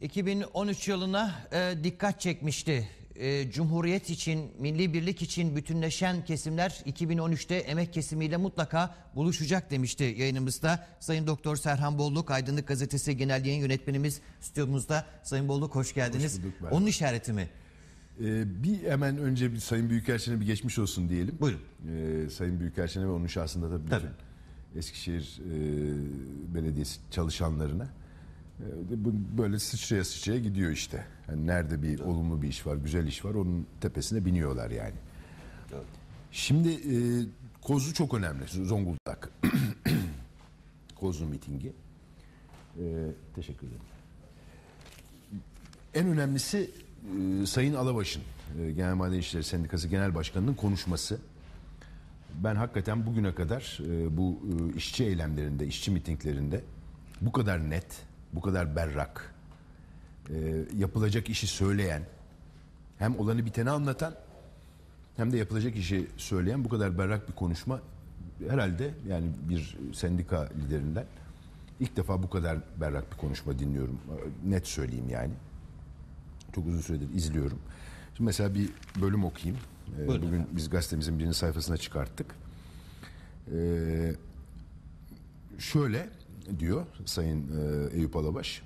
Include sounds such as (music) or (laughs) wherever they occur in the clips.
2013 yılına e, dikkat çekmişti. E, Cumhuriyet için, milli birlik için bütünleşen kesimler 2013'te emek kesimiyle mutlaka buluşacak demişti yayınımızda. Sayın Doktor Serhan Bolluk, Aydınlık Gazetesi Genel Yayın Yönetmenimiz stüdyomuzda. Sayın Bolluk hoş geldiniz. Hoş bulduk. Onun işareti mi? Ee, bir hemen önce bir Sayın Büyükelçin'e bir geçmiş olsun diyelim. Buyurun. Ee, Sayın Büyükelçin'e ve onun şahsında da bütün Tabii. Eskişehir e, Belediyesi çalışanlarına böyle sıçraya sıçraya gidiyor işte. Yani nerede bir olumlu bir iş var, güzel iş var onun tepesine biniyorlar yani. Şimdi e, Kozlu çok önemli. Zonguldak. (clears throat) Kozlu mitingi. E, teşekkür ederim. En önemlisi e, Sayın Alabaş'ın e, Genel Maden İşleri Sendikası Genel Başkanı'nın konuşması. Ben hakikaten bugüne kadar e, bu e, işçi eylemlerinde, işçi mitinglerinde bu kadar net, bu kadar berrak, e, yapılacak işi söyleyen, hem olanı biteni anlatan hem de yapılacak işi söyleyen bu kadar berrak bir konuşma herhalde yani bir sendika liderinden ilk defa bu kadar berrak bir konuşma dinliyorum. Net söyleyeyim yani. Çok uzun süredir izliyorum. Şimdi mesela bir bölüm okuyayım. Ee, Buyurun Bugün biz gazetemizin birinci sayfasına çıkarttık. Ee, şöyle diyor Sayın e, Eyüp Alabaş.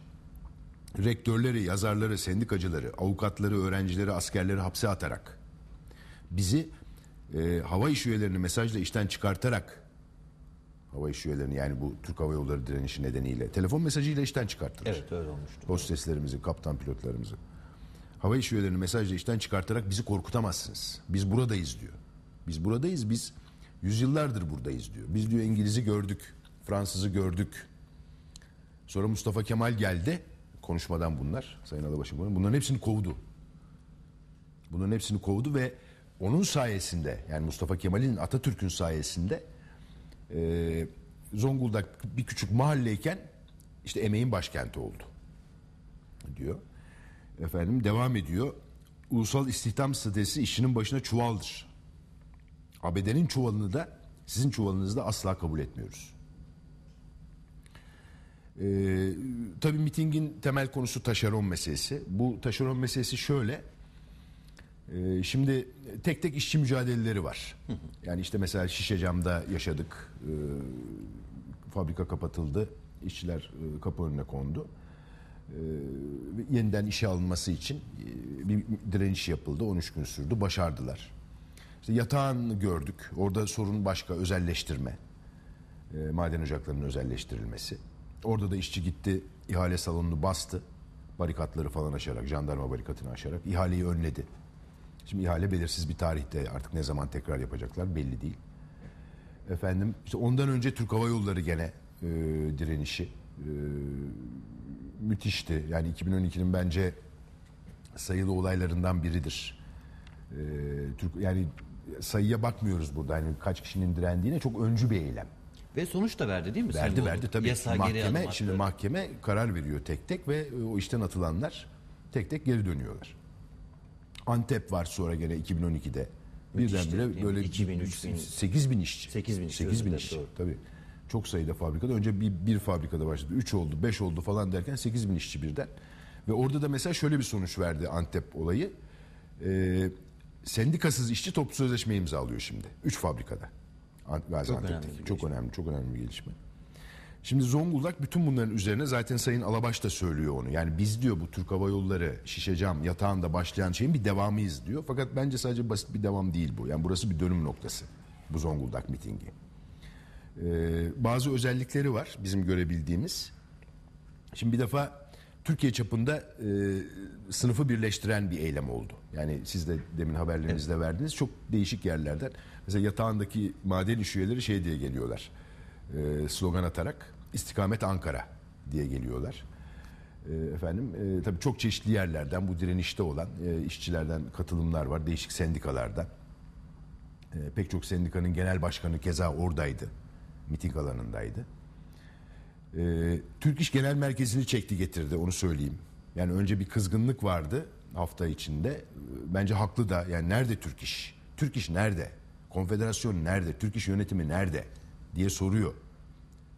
Rektörleri, yazarları, sendikacıları, avukatları, öğrencileri, askerleri hapse atarak bizi e, hava iş üyelerini mesajla işten çıkartarak hava iş üyelerini yani bu Türk Hava Yolları direnişi nedeniyle telefon mesajıyla işten çıkarttılar. Evet öyle olmuştu. Hosteslerimizi, kaptan pilotlarımızı. Hava iş üyelerini mesajla işten çıkartarak bizi korkutamazsınız. Biz buradayız diyor. Biz buradayız, biz yüzyıllardır buradayız diyor. Biz diyor İngiliz'i gördük, Fransız'ı gördük. Sonra Mustafa Kemal geldi. Konuşmadan bunlar, Sayın Alabaş'ın bunu. Bunların hepsini kovdu. Bunların hepsini kovdu ve onun sayesinde yani Mustafa Kemal'in Atatürk'ün sayesinde e, Zonguldak bir küçük mahalleyken işte emeğin başkenti oldu diyor. Efendim devam ediyor. Ulusal istihdam stratejisi işinin başına çuvaldır. ABD'nin çuvalını da sizin çuvalınızı da asla kabul etmiyoruz. Ee, tabii mitingin temel konusu taşeron meselesi. Bu taşeron meselesi şöyle. Ee, şimdi tek tek işçi mücadeleleri var. Yani işte mesela Şişecam'da yaşadık. Ee, fabrika kapatıldı. İşçiler e, kapı önüne kondu. Ve yeniden işe alınması için e, bir direniş yapıldı. 13 gün sürdü. Başardılar. İşte yatağını gördük. Orada sorun başka özelleştirme. E, maden ocaklarının özelleştirilmesi. Orada da işçi gitti ihale salonunu bastı. Barikatları falan aşarak, jandarma barikatını aşarak ihaleyi önledi. Şimdi ihale belirsiz bir tarihte artık ne zaman tekrar yapacaklar belli değil. Efendim işte ondan önce Türk Hava Yolları gene e, direnişi e, müthişti. Yani 2012'nin bence sayılı olaylarından biridir. E, Türk yani sayıya bakmıyoruz burada. Yani kaç kişinin direndiğine çok öncü bir eylem. Ve sonuç da verdi değil mi? Sayın Verdi Bolluk? verdi tabii. Yasa mahkeme şimdi mahkeme karar veriyor tek tek ve e, o işten atılanlar tek tek geri dönüyorlar. Antep var sonra gene 2012'de. Müthişti, değil Birdenbire böyle 2000, 3000. 8 bin işçi. 8 bin işçi, 8 bin işçi. doğru. Tabii. Çok sayıda fabrikada. Önce bir, bir fabrikada başladı. 3 oldu, 5 oldu falan derken 8 bin işçi birden. Ve orada da mesela şöyle bir sonuç verdi Antep olayı. Ee, sendikasız işçi toplu sözleşme imzalıyor şimdi. 3 fabrikada. Ant- Gaziantep'teki. önemli bir çok önemli, çok önemli bir gelişme. Şimdi Zonguldak bütün bunların üzerine zaten Sayın Alabaş da söylüyor onu. Yani biz diyor bu Türk Hava Yolları, Şişecam, yatağında başlayan şeyin bir devamıyız diyor. Fakat bence sadece basit bir devam değil bu. Yani burası bir dönüm noktası. Bu Zonguldak mitingi. Ee, bazı özellikleri var bizim görebildiğimiz. Şimdi bir defa Türkiye çapında e, sınıfı birleştiren bir eylem oldu. Yani siz de demin haberlerinizde verdiniz. Çok değişik yerlerden. Mesela yatağındaki maden iş üyeleri şey diye geliyorlar. E, slogan atarak istikamet Ankara diye geliyorlar. E, efendim e, tabii çok çeşitli yerlerden bu direnişte olan e, işçilerden katılımlar var. Değişik sendikalardan. E, pek çok sendikanın genel başkanı keza oradaydı. Miting alanındaydı. Ee, Türk İş Genel Merkezi'ni çekti getirdi onu söyleyeyim. Yani önce bir kızgınlık vardı hafta içinde. Bence haklı da yani nerede Türk İş? Türk İş nerede? Konfederasyon nerede? Türk İş yönetimi nerede? diye soruyor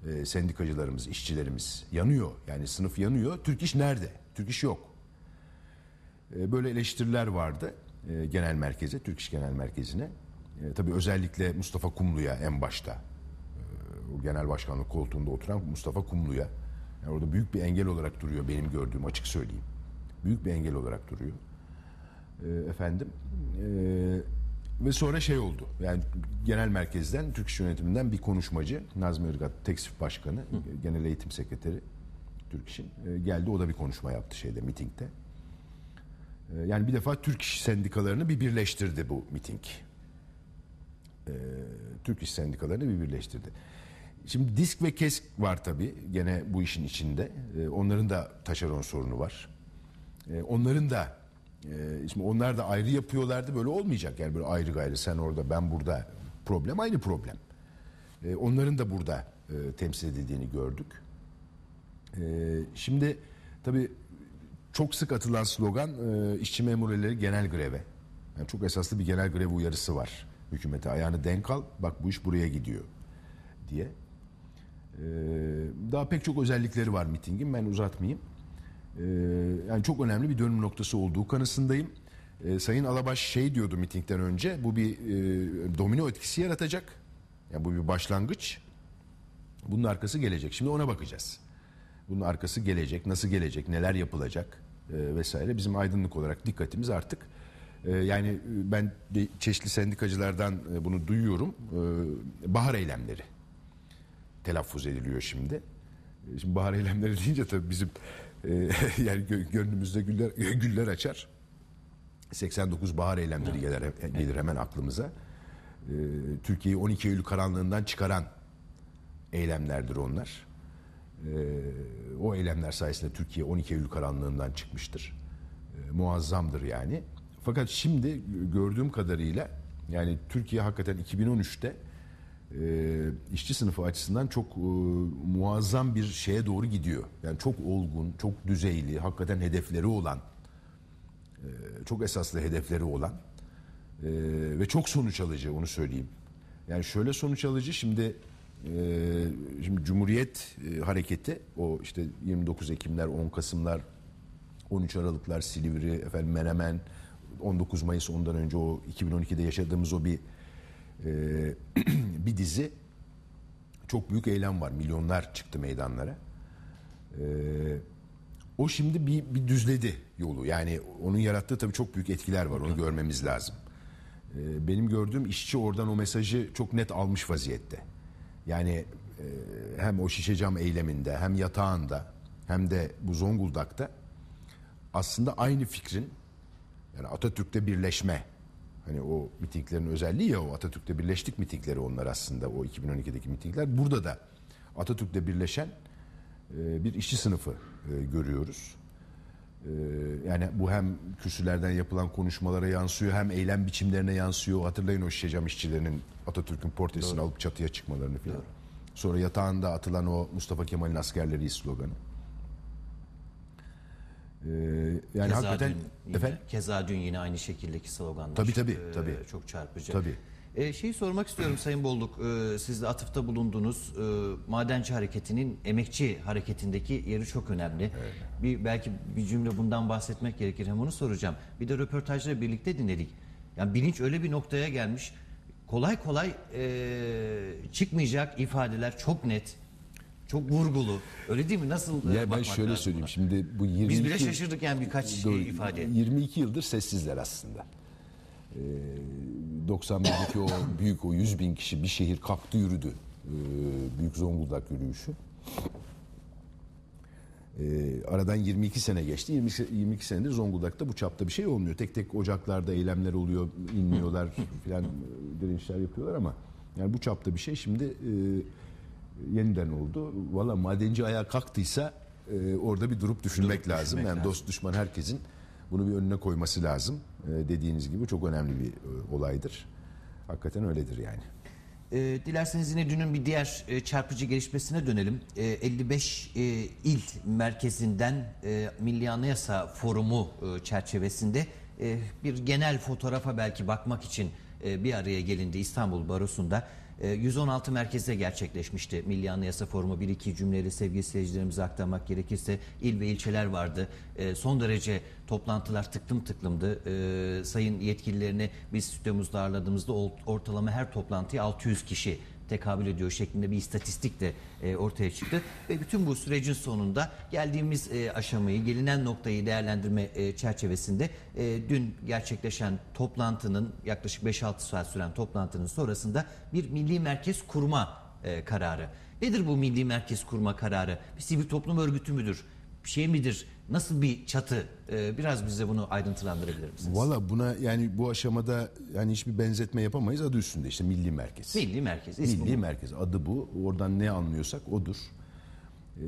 e, sendikacılarımız, işçilerimiz yanıyor. Yani sınıf yanıyor. Türk iş nerede? Türk iş yok. E, böyle eleştiriler vardı e, genel merkeze, Türk İş Genel Merkezi'ne. E, tabii özellikle Mustafa Kumlu'ya en başta. E, o genel başkanlık koltuğunda oturan Mustafa Kumlu'ya. Yani orada büyük bir engel olarak duruyor benim gördüğüm açık söyleyeyim. Büyük bir engel olarak duruyor. E, efendim. E, ve sonra şey oldu. Yani genel merkezden, Türk İş Yönetiminden bir konuşmacı, Nazmi Irgat Teksif Başkanı, Genel Eğitim Sekreteri Türk İş'in e, geldi. O da bir konuşma yaptı şeyde, mitingde. E, yani bir defa Türk İş sendikalarını bir birleştirdi bu miting. E, Türk İş sendikalarını bir birleştirdi. Şimdi disk ve kesk var tabii gene bu işin içinde. Onların da taşeron sorunu var. Onların da e, şimdi onlar da ayrı yapıyorlardı böyle olmayacak yani böyle ayrı gayrı sen orada ben burada problem aynı problem. E, onların da burada e, temsil edildiğini gördük. E, şimdi tabii çok sık atılan slogan e, işçi memurları genel greve. Yani çok esaslı bir genel grev uyarısı var hükümete. Ayağını denk al bak bu iş buraya gidiyor diye. E, daha pek çok özellikleri var mitingin ben uzatmayayım. E, yani çok önemli bir dönüm noktası olduğu kanısındayım. E, Sayın Alabaş şey diyordu mitingden önce bu bir e, domino etkisi yaratacak. Yani bu bir başlangıç. Bunun arkası gelecek. Şimdi ona bakacağız. Bunun arkası gelecek, nasıl gelecek, neler yapılacak e, vesaire. Bizim aydınlık olarak dikkatimiz artık e, yani e, ben de çeşitli sendikacılardan e, bunu duyuyorum. E, bahar eylemleri telaffuz ediliyor şimdi. E, Şimdi bahar eylemleri deyince tabii bizim e, (laughs) yani gö- gönlümüzde güller güller açar. 89 bahar eylemleri gelir, gelir hemen aklımıza. E, Türkiye'yi 12 Eylül karanlığından çıkaran eylemlerdir onlar. E, o eylemler sayesinde Türkiye 12 Eylül karanlığından çıkmıştır. Muazzamdır yani. Fakat şimdi gördüğüm kadarıyla yani Türkiye hakikaten 2013'te e, işçi sınıfı açısından çok e, muazzam bir şeye doğru gidiyor. Yani çok olgun, çok düzeyli, hakikaten hedefleri olan, e, çok esaslı hedefleri olan e, ve çok sonuç alıcı onu söyleyeyim. Yani şöyle sonuç alıcı şimdi e, şimdi Cumhuriyet e, hareketi o işte 29 Ekimler, 10 Kasımlar, 13 Aralıklar, Silivri, efendim Menemen, 19 Mayıs ondan önce o 2012'de yaşadığımız o bir (clears throat) bir dizi çok büyük eylem var. Milyonlar çıktı meydanlara. E, o şimdi bir, bir düzledi yolu. Yani onun yarattığı tabii çok büyük etkiler var. Onu görmemiz lazım. E, benim gördüğüm işçi oradan o mesajı çok net almış vaziyette. Yani e, hem o şişe cam eyleminde hem yatağında hem de bu Zonguldak'ta aslında aynı fikrin yani Atatürk'te birleşme hani o mitinglerin özelliği ya o Atatürk'te birleştik mitingleri onlar aslında o 2012'deki mitingler. Burada da Atatürk'te birleşen e, bir işçi sınıfı e, görüyoruz. E, yani bu hem kürsülerden yapılan konuşmalara yansıyor hem eylem biçimlerine yansıyor. Hatırlayın o şişecam işçilerinin Atatürk'ün portresini alıp çatıya çıkmalarını falan. Sonra yatağında atılan o Mustafa Kemal'in askerleri sloganı. E, yani Keza hakikaten dün yine, efendim Keza dün yine aynı şekildeki sloganlar. Tabii, tabii, Ee, tabii. Çok çarpıcı. Tabii. Ee, şeyi sormak istiyorum Sayın Bolluk. Ee, siz de atıfta bulundunuz. Ee, madenci hareketinin emekçi hareketindeki yeri çok önemli. Bir belki bir cümle bundan bahsetmek gerekir. Hem onu soracağım. Bir de röportajları birlikte dinledik. Yani bilinç öyle bir noktaya gelmiş. Kolay kolay ee, çıkmayacak ifadeler çok net. Çok vurgulu. Öyle değil mi? Nasıl e, Ya ben şöyle lazım söyleyeyim. buna? Şimdi bu 22 Biz bile şaşırdık yani birkaç Doğru. ifade. 22 yıldır sessizler aslında. Ee, 91'deki o büyük o 100 bin kişi bir şehir kalktı yürüdü. Ee, büyük Zonguldak yürüyüşü. Ee, aradan 22 sene geçti. 20, 22 senedir Zonguldak'ta bu çapta bir şey olmuyor. Tek tek ocaklarda eylemler oluyor, inmiyorlar (laughs) filan e, direnişler yapıyorlar ama yani bu çapta bir şey şimdi e, yeniden oldu. Valla madenci ayağa kalktıysa e, orada bir durup düşünmek Durup lazım. düşünmek yani lazım. dost düşman herkesin bunu bir önüne koyması lazım. E, dediğiniz gibi çok önemli bir e, olaydır. Hakikaten öyledir yani. E, dilerseniz yine dünün bir diğer e, çarpıcı gelişmesine dönelim. E, 55 e, il merkezinden e, Milli Anayasa Forumu e, çerçevesinde e, bir genel fotoğrafa belki bakmak için e, bir araya gelindi İstanbul Barosu'nda. E, 116 merkezde gerçekleşmişti Milli Anayasa Forumu. Bir iki cümleleri sevgili seyircilerimize aktarmak gerekirse il ve ilçeler vardı. E, son derece toplantılar tıklım tıklımdı. E, sayın yetkililerini biz stüdyomuzda ağırladığımızda ortalama her toplantıya 600 kişi tekabül ediyor şeklinde bir istatistik de e, ortaya çıktı. Ve bütün bu sürecin sonunda geldiğimiz e, aşamayı, gelinen noktayı değerlendirme e, çerçevesinde e, dün gerçekleşen toplantının yaklaşık 5-6 saat süren toplantının sonrasında bir milli merkez kurma e, kararı. Nedir bu milli merkez kurma kararı? Bir sivil toplum örgütü müdür? Bir şey midir? Nasıl bir çatı? E, biraz bize bunu aydıntılandırabilir misiniz? Valla buna yani bu aşamada yani hiçbir benzetme yapamayız adı üstünde işte milli merkez. Milli merkez. ismi Milli bu. merkez adı bu. Oradan ne anlıyorsak odur.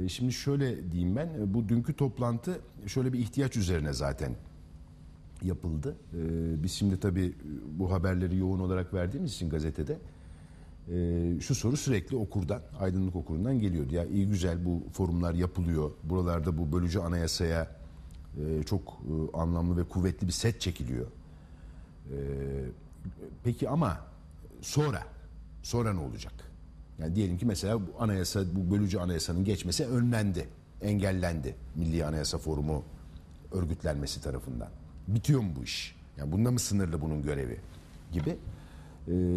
Ee, Şimdi şöyle diyeyim ben e, bu dünkü toplantı şöyle bir ihtiyaç üzerine zaten yapıldı. Ee, Biz şimdi tabii e, bu haberleri yoğun olarak verdiğimiz için gazetede e, şu soru sürekli okurdan, aydınlık okurundan geliyordu. Ya iyi güzel bu forumlar yapılıyor. Buralarda bu bölücü anayasaya e, çok e, anlamlı ve kuvvetli bir set çekiliyor. Ee, Peki ama sonra sonra ne olacak? Yani diyelim ki mesela bu anayasa bu bölücü anayasanın geçmesi önlendi, engellendi Milli Anayasa Forumu örgütlenmesi tarafından. Bitiyor mu bu iş? Yani bunda mı sınırlı bunun görevi gibi e,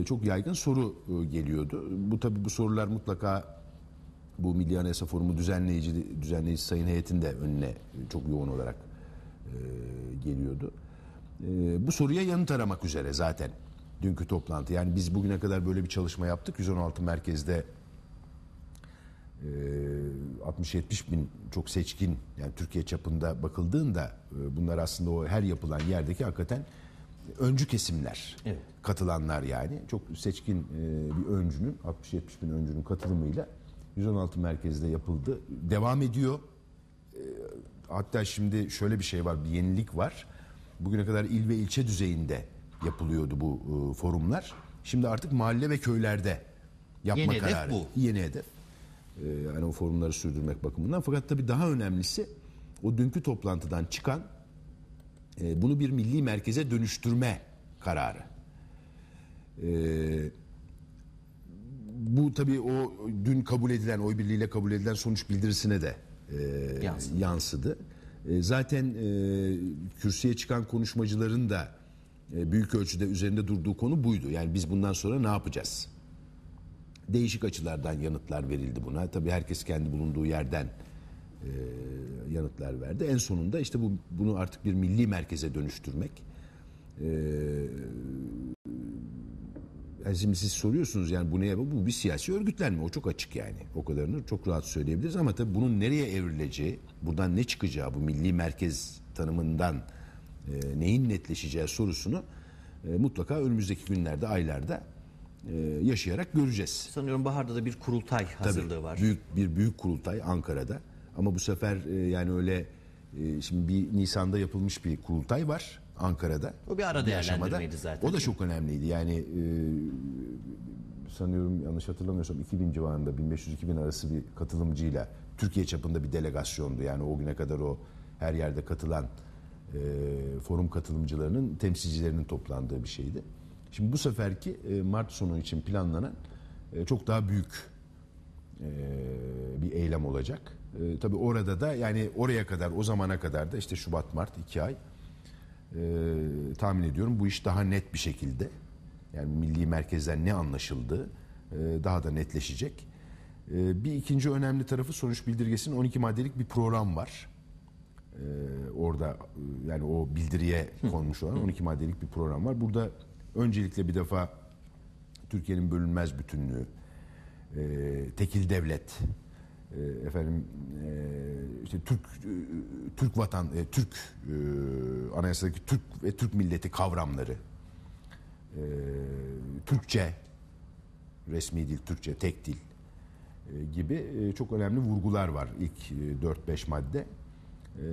çok yaygın soru e, geliyordu. Bu tabi bu sorular mutlaka bu Milli Anayasa Forumu düzenleyici düzenleyici sayın heyetinde önüne çok yoğun olarak e, geliyordu. E, bu soruya yanıt aramak üzere zaten dünkü toplantı. Yani biz bugüne kadar böyle bir çalışma yaptık. 116 merkezde e, 60-70 bin çok seçkin yani Türkiye çapında bakıldığında e, bunlar aslında o her yapılan yerdeki hakikaten öncü kesimler. Evet. Katılanlar yani çok seçkin e, bir öncünün 60-70 bin öncünün katılımıyla 116 merkezde yapıldı. Devam ediyor. E, hatta şimdi şöyle bir şey var bir yenilik var. Bugüne kadar il ve ilçe düzeyinde yapılıyordu bu e, forumlar. Şimdi artık mahalle ve köylerde yapma Yeni hedef kararı. bu. Yeni hedef. Yani o forumları sürdürmek bakımından. Fakat tabii daha önemlisi o dünkü toplantıdan çıkan bunu bir milli merkeze dönüştürme kararı. Ee, bu tabii o dün kabul edilen, oy birliğiyle kabul edilen sonuç bildirisine de e, Yansıdı. yansıdı. E, zaten e, kürsüye çıkan konuşmacıların da e, büyük ölçüde üzerinde durduğu konu buydu. Yani biz bundan sonra ne yapacağız? Değişik açılardan yanıtlar verildi buna. Tabii herkes kendi bulunduğu yerden yanıtlar verdi. En sonunda işte bu bunu artık bir milli merkeze dönüştürmek. E, yani şimdi siz soruyorsunuz yani bu neye bu bir siyasi örgütlenme o çok açık yani o kadarını çok rahat söyleyebiliriz ama tabii bunun nereye evrileceği buradan ne çıkacağı bu milli merkez tanımından e, neyin netleşeceği sorusunu e, mutlaka önümüzdeki günlerde aylarda e, yaşayarak göreceğiz. Sanıyorum baharda da bir kurultay hazırlığı Tabii, var. Büyük bir büyük kurultay Ankara'da. Ama bu sefer e, yani öyle e, şimdi bir Nisan'da yapılmış bir kurultay var Ankara'da. O bir ara değerlendirmeydi zaten. O da çok önemliydi. Yani e, sanıyorum yanlış hatırlamıyorsam 2000 civarında 1500-2000 arası bir katılımcıyla Türkiye çapında bir delegasyondu. Yani o güne kadar o her yerde katılan e, forum katılımcılarının temsilcilerinin toplandığı bir şeydi. Şimdi bu seferki e, Mart sonu için planlanan e, çok daha büyük e, bir eylem olacak. E, tabii orada da yani oraya kadar o zamana kadar da işte Şubat Mart iki ay e, tahmin ediyorum bu iş daha net bir şekilde yani milli merkezden ne anlaşıldığı e, daha da netleşecek. E, bir ikinci önemli tarafı sonuç bildirgesinin 12 maddelik bir program var. E, orada yani o bildiriye konmuş olan 12 maddelik bir program var. Burada öncelikle bir defa Türkiye'nin bölünmez bütünlüğü, e, tekil devlet, efendim e, işte Türk e, Türk vatan e, Türk e, anayasadaki Türk ve Türk milleti kavramları, e, Türkçe resmi dil Türkçe tek dil e, gibi e, çok önemli vurgular var ilk e, 4-5 madde. E,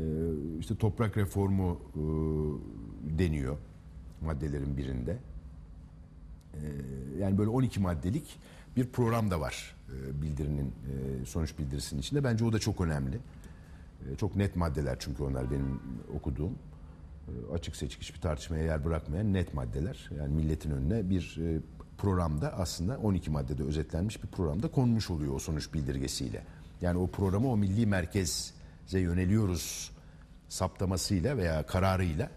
işte toprak reformu e, deniyor maddelerin birinde. E, yani böyle 12 maddelik bir program da var e, bildirinin e, sonuç bildirisinin içinde. Bence o da çok önemli. E, çok net maddeler çünkü onlar benim okuduğum. Açık seçik hiçbir tartışmaya yer bırakmayan net maddeler. Yani milletin önüne bir programda aslında 12 maddede özetlenmiş bir programda konmuş oluyor o sonuç bildirgesiyle. Yani o programı o milli merkeze yöneliyoruz saptamasıyla veya kararıyla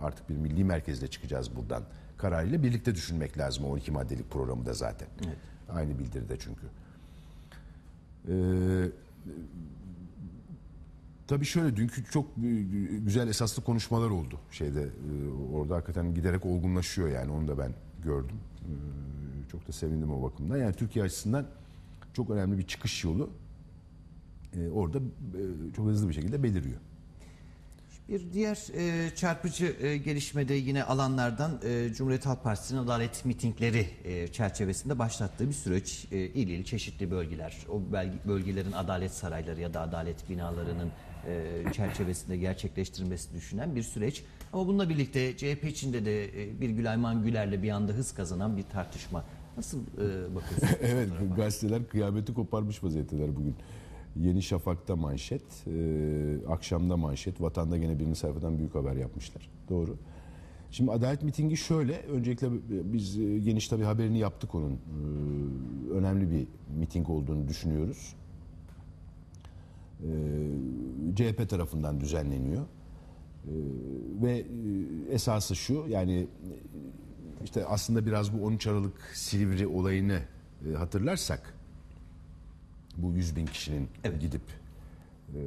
artık bir milli merkezle çıkacağız buradan kararıyla birlikte düşünmek lazım o 12 maddelik programı da zaten. Aynı bildiride çünkü. Ee, tabii şöyle dünkü çok güzel esaslı konuşmalar oldu şeyde e, orada hakikaten giderek olgunlaşıyor yani onu da ben gördüm. Ee, çok da sevindim o bakımdan. Yani Türkiye açısından çok önemli bir çıkış yolu e, orada e, çok hızlı bir şekilde beliriyor. Bir diğer e, çarpıcı e, gelişmede yine alanlardan e, Cumhuriyet Halk Partisi'nin adalet mitingleri e, çerçevesinde başlattığı bir süreç e, il il çeşitli bölgeler, o bölgelerin adalet sarayları ya da adalet binalarının e, çerçevesinde gerçekleştirilmesini düşünen bir süreç. Ama bununla birlikte CHP içinde de e, bir Gülayman Güler'le bir anda hız kazanan bir tartışma. Nasıl e, bakıyorsunuz? (laughs) evet gazeteler kıyameti koparmış vaziyetteler bugün. Yeni Şafak'ta manşet, e, akşamda manşet, vatanda gene birinci sayfadan büyük haber yapmışlar. Doğru. Şimdi adalet mitingi şöyle, öncelikle biz e, geniş tabii haberini yaptık onun. E, önemli bir miting olduğunu düşünüyoruz. E, CHP tarafından düzenleniyor. E, ve e, esası şu, yani e, işte aslında biraz bu 13 Aralık Silivri olayını e, hatırlarsak, bu 100 bin kişinin Evet. gidip e,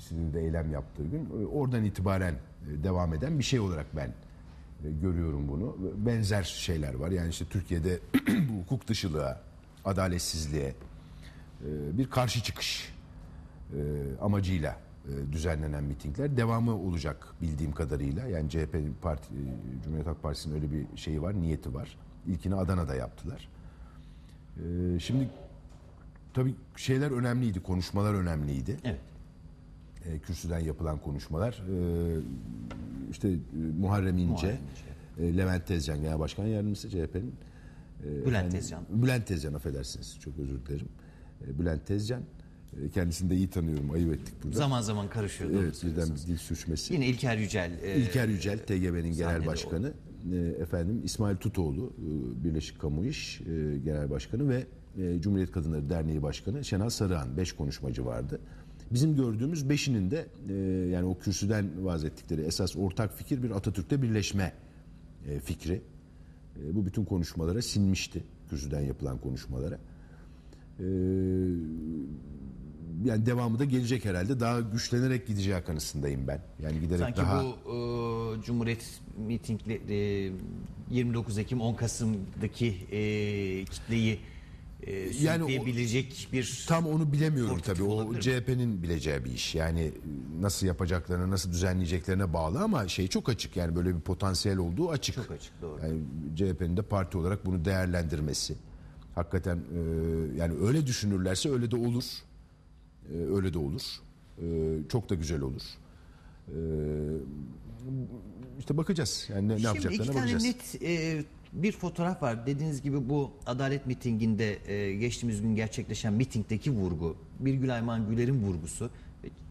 Silivri'de eylem yaptığı gün e, oradan itibaren e, devam eden bir şey olarak ben e, görüyorum bunu. Benzer şeyler var. Yani işte Türkiye'de (clears throat) bu hukuk dışılığa, adaletsizliğe bir karşı çıkış amacıyla düzenlenen mitingler devamı olacak bildiğim kadarıyla. Yani CHP parti, Cumhuriyet Halk Partisi'nin öyle bir şeyi var, niyeti var. İlkini Adana'da yaptılar. Şimdi tabii şeyler önemliydi, konuşmalar önemliydi. Evet. E, kürsüden yapılan konuşmalar. E, işte e, Muharrem İnce, Muharrem e, Levent Tezcan Genel Başkan Yardımcısı CHP'nin. E, Bülent Tezcan. Bülent Tezcan affedersiniz. Çok özür dilerim. E, Bülent Tezcan. E, kendisini de iyi tanıyorum. Ayıp ettik burada. Zaman zaman karışıyor. evet birden bir dil sürçmesi. Yine İlker Yücel. e, İlker Yücel, TGB'nin genel başkanı, e, efendim İsmail Tutoğlu, Birleşik Kamu İş genel başkanı ve e, Cumhuriyet Kadınları Derneği Başkanı Şenal Sarıhan, beş konuşmacı vardı. Bizim gördüğümüz beşinin de e, yani o kürsüden vaz ettikleri esas ortak fikir bir Atatürk'te birleşme e, fikri. E, bu bütün konuşmalara sinmişti, kürsüden yapılan konuşmalara. E, yani devamı da gelecek herhalde. Daha güçlenerek gideceği kanısındayım ben. Yani giderek Sanki daha... bu e, Cumhuriyet mitingleri 29 Ekim 10 Kasım'daki e, kitleyi e, Yani o- bir Tam onu bilemiyorum tabii. O? CHP'nin bileceği bir iş. Yani nasıl yapacaklarına, nasıl düzenleyeceklerine bağlı ama şey çok açık. Yani böyle bir potansiyel olduğu açık. Çok açık, doğru. Yani CHP'nin de parti olarak bunu değerlendirmesi. Hakikaten e, yani öyle düşünürlerse öyle de olur. E, öyle de olur. E, çok da güzel olur. E, işte bakacağız. Yani ne, ne Şimdi iki yapacaklarına tane bakacağız. net e, bir fotoğraf var. Dediğiniz gibi bu adalet mitinginde e, geçtiğimiz gün gerçekleşen mitingdeki vurgu, Birgül Ayman Güler'in vurgusu,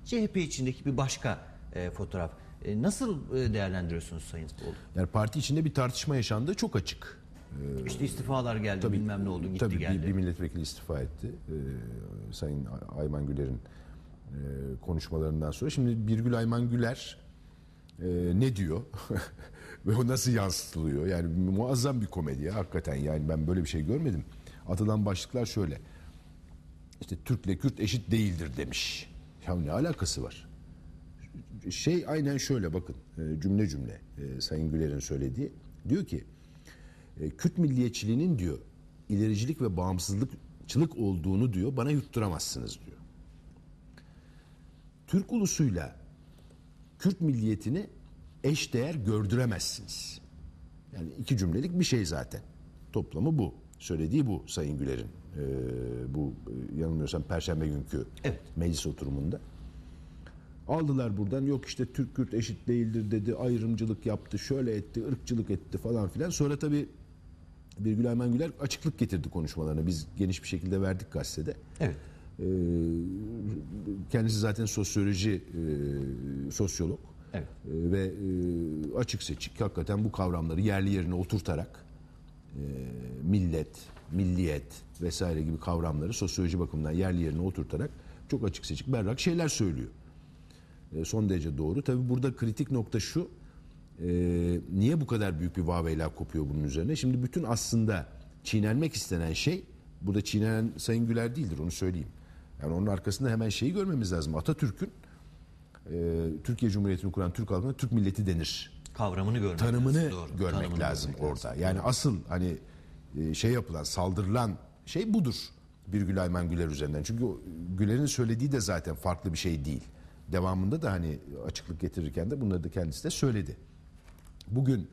CHP içindeki bir başka e, fotoğraf. E, nasıl e, değerlendiriyorsunuz Sayın Oğlu? Yani parti içinde bir tartışma yaşandığı çok açık. İşte istifalar geldi, bilmem ne oldu, gitti tabii geldi. Bir, bir milletvekili istifa etti. Ee, Sayın Ayman Güler'in e, konuşmalarından sonra. Şimdi Birgül Ayman Güler e, ne diyor? (laughs) Ve o nasıl yansıtılıyor? Yani muazzam bir komedi ya hakikaten. Yani ben böyle bir şey görmedim. Atılan başlıklar şöyle. İşte Türk'le Kürt eşit değildir demiş. Ya ne alakası var? Şey aynen şöyle bakın e, cümle cümle e, Sayın Güler'in söylediği. Diyor ki e, Kürt milliyetçiliğinin diyor ilericilik ve bağımsızlıkçılık olduğunu diyor bana yutturamazsınız diyor. Türk ulusuyla Kürt milliyetini eş değer gördüremezsiniz. Yani iki cümlelik bir şey zaten. Toplamı bu. Söylediği bu Sayın Güler'in. e, bu e, yanılmıyorsam Perşembe günkü Evet. meclis oturumunda. Aldılar buradan yok işte Türk Kürt eşit değildir dedi ayrımcılık yaptı şöyle etti ırkçılık etti falan filan. Sonra tabii Birgül Ayman Güler açıklık getirdi konuşmalarına. Biz geniş bir şekilde verdik gazetede. Evet. Ee, kendisi zaten sosyoloji e, sosyolog Evet. E, ve e, açık seçik hakikaten bu kavramları yerli yerine oturtarak millet, milliyet vesaire gibi kavramları sosyoloji bakımından yerli yerine oturtarak çok açık seçik berrak şeyler söylüyor. E, son derece doğru. Tabi burada kritik nokta şu. e, niye bu kadar büyük bir vaveyla kopuyor bunun üzerine? Şimdi bütün aslında çiğnenmek istenen şey burada çiğnenen Sayın Güler değildir onu söyleyeyim. Yani onun arkasında hemen şeyi görmemiz lazım. Atatürk'ün e, Türkiye Cumhuriyeti'ni kuran Türk halkına Türk milleti denir Kavramını görmek tanımını lazım. Doğru. görmek Tanımını lazım görmek orada. Yani asıl hani e, şey yapılan, saldırılan şey budur. Birgül Ayman Güler üzerinden. Çünkü Güler'in söylediği de zaten farklı bir şey değil. Devamında da hani açıklık getirirken de bunları da kendisi de söyledi. Bugün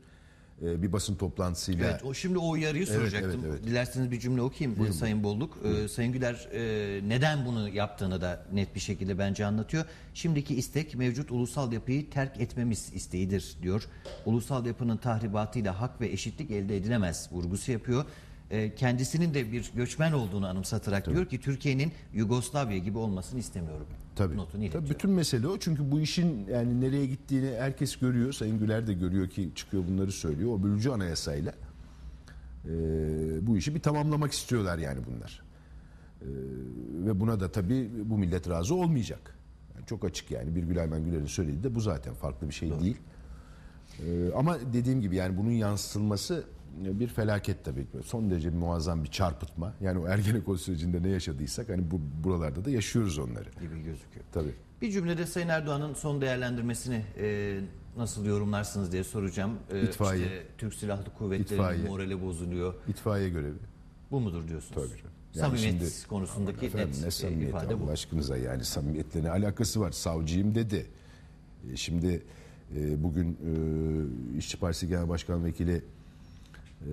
e, bir basın toplantısıyla Evet, o şimdi o uyarıyı soracaktım. evet, evet. Dilerseniz bir cümle okuyayım e, Sayın Bolluk. E, Sayın Güler e, neden bunu yaptığını da net bir şekilde bence anlatıyor. Şimdiki istek mevcut ulusal yapıyı terk etmemiz isteğidir diyor. Ulusal yapının tahribatıyla hak ve eşitlik elde edilemez vurgusu yapıyor. E, kendisinin de bir göçmen olduğunu anımsatarak diyor ki Türkiye'nin Yugoslavya gibi olmasını istemiyorum. Tabii. Notunu Tabii bütün mesele o. Çünkü bu işin yani nereye gittiğini herkes görüyor. Sayın Güler de görüyor ki çıkıyor bunları söylüyor. O bölücü anayasayla e, bu işi bir tamamlamak istiyorlar yani bunlar. E, ve buna da tabii bu millet razı olmayacak. Yani çok açık yani. Bir Gülayman Güler'in söylediği de bu zaten farklı bir şey değil. E, ama dediğim gibi yani bunun yansıtılması bir felaket tabii. Son derece muazzam bir çarpıtma. Yani o Ergenekon sürecinde ne yaşadıysak hani bu buralarda da yaşıyoruz onları. gibi gözüküyor. Tabii. Bir cümlede Sayın Erdoğan'ın son değerlendirmesini e, nasıl yorumlarsınız diye soracağım. E, İtfaiye. işte Türk Silahlı Kuvvetleri'nin morali bozuluyor. İtfaiye görevi. Bu mudur diyorsunuz? Tabii. Yani Samimiyet şimdi- konusundaki Efendim, net ne e, samimiyeti ifade bu. Allah aşkınıza yani samimiyetle ne alakası var? Savcıyım dedi. E, Şimdi e, bugün e, İşçi Partisi Genel Başkan Vekili e,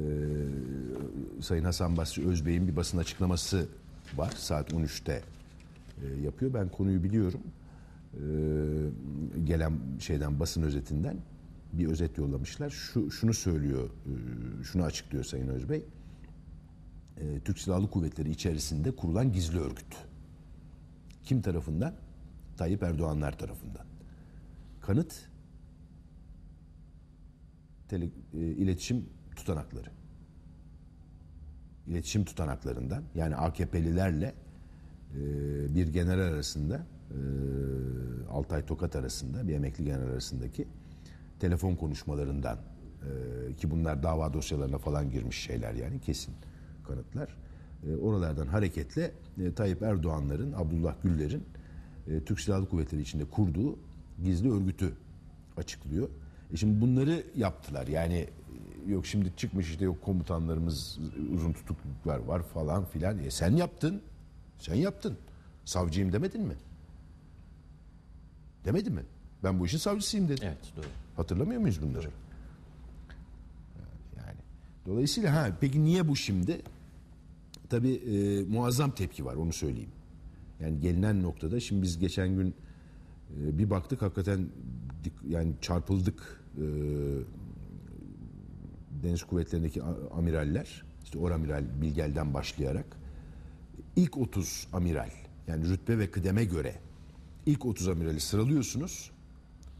Sayın Hasan Basri Özbey'in bir basın açıklaması var. Saat 13'te e, yapıyor. Ben konuyu biliyorum. E, gelen şeyden basın özetinden bir özet yollamışlar. Şu şunu söylüyor, e, şunu açıklıyor Sayın Özbey e, Türk Silahlı Kuvvetleri içerisinde kurulan gizli örgüt. Kim tarafından? Tayyip Erdoğanlar tarafından. Kanıt tele, e, iletişim tutanakları. İletişim tutanaklarından yani AKP'lilerle e, bir general arasında e, Altay Tokat arasında bir emekli general arasındaki telefon konuşmalarından e, ki bunlar dava dosyalarına falan girmiş şeyler yani kesin kanıtlar. Oralardan hareketle e, Tayyip Erdoğan'ların, Abdullah Güller'in Türk Silahlı Kuvvetleri içinde kurduğu gizli örgütü açıklıyor. E şimdi bunları yaptılar. Yani yok şimdi çıkmış işte yok komutanlarımız uzun tutukluklar var falan filan. E sen yaptın. Sen yaptın. Savcıyım demedin mi? Demedi mi? Ben bu işin savcısıyım dedi. Evet doğru. Hatırlamıyor muyuz bunları? Yani dolayısıyla ha peki niye bu şimdi? Tabii e, muazzam tepki var onu söyleyeyim. Yani gelinen noktada şimdi biz geçen gün e, bir baktık hakikaten yani çarpıldık e, deniz kuvvetlerindeki amiraller işte oramiral Bilgel'den başlayarak ilk 30 amiral yani rütbe ve kıdeme göre ilk 30 amirali sıralıyorsunuz.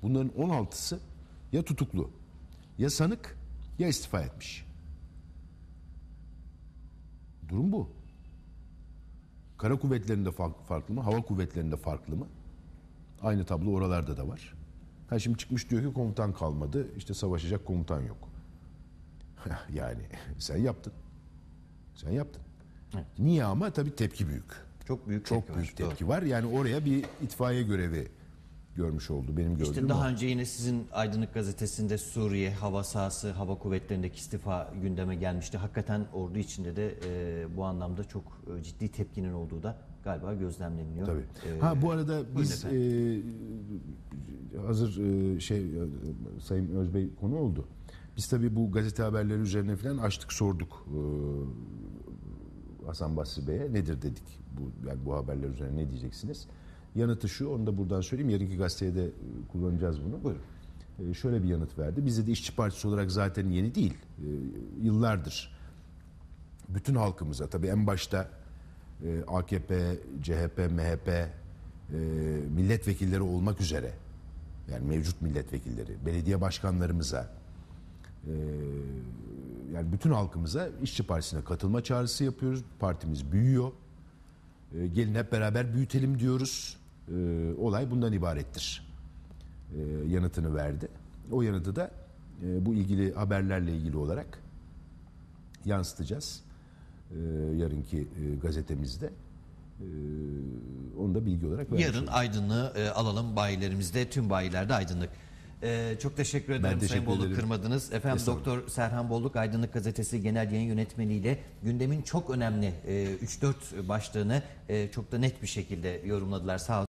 Bunların 16'sı ya tutuklu, ya sanık, ya istifa etmiş. Durum bu. Kara kuvvetlerinde fa- farklı mı? Hava kuvvetlerinde farklı mı? Aynı tablo oralarda da var. Ha şimdi çıkmış diyor ki komutan kalmadı. İşte savaşacak komutan yok. (laughs) yani sen yaptın. Sen yaptın. Niye ama? Tabii tepki büyük. Çok büyük Çok tepki var, büyük doğru. tepki var. Yani oraya bir itfaiye görevi görmüş oldu. Benim gördüğüm İşte o. daha önce yine sizin Aydınlık Gazetesi'nde Suriye hava sahası, hava kuvvetlerindeki istifa gündeme gelmişti. Hakikaten ordu içinde de e, bu anlamda çok e, ciddi tepkinin olduğu da galiba gözlemleniyor. Tabii. E, ha bu arada biz e, hazır e, şey e, Sayın Özbey konu oldu. Biz tabii bu gazete haberleri üzerine falan açtık sorduk e, Hasan Basri Bey'e nedir dedik. Bu yani bu haberler üzerine ne diyeceksiniz? Yanıtı şu, onu da buradan söyleyeyim. Yarınki gazeteye de e, kullanacağız bunu. Buyurun. E, şöyle bir yanıt verdi. Bizde de İşçi Partisi olarak zaten yeni değil. E, yıllardır bütün halkımıza tabii en başta e, AKP, CHP, MHP e, milletvekilleri olmak üzere yani mevcut milletvekilleri, belediye başkanlarımıza e, yani bütün halkımıza işçi partisine katılma çağrısı yapıyoruz. Partimiz büyüyor. E, gelin hep beraber büyütelim diyoruz. E, olay bundan ibarettir. E, yanıtını verdi. O yanıtı da e, bu ilgili haberlerle ilgili olarak yansıtacağız. E, yarınki e, gazetemizde. E, onu da bilgi olarak vermiş Yarın aydınlığı e, alalım bayilerimizde, tüm bayilerde aydınlık. E, çok teşekkür ederim Sayın teşekkür Bolluk ederim. kırmadınız. Efendim. Doktor Serhan Bolluk Aydınlık Gazetesi Genel Yayın Yönetmeni ile gündemin çok önemli e, 3-4 başlığını e, çok da net bir şekilde yorumladılar. Sağ olun.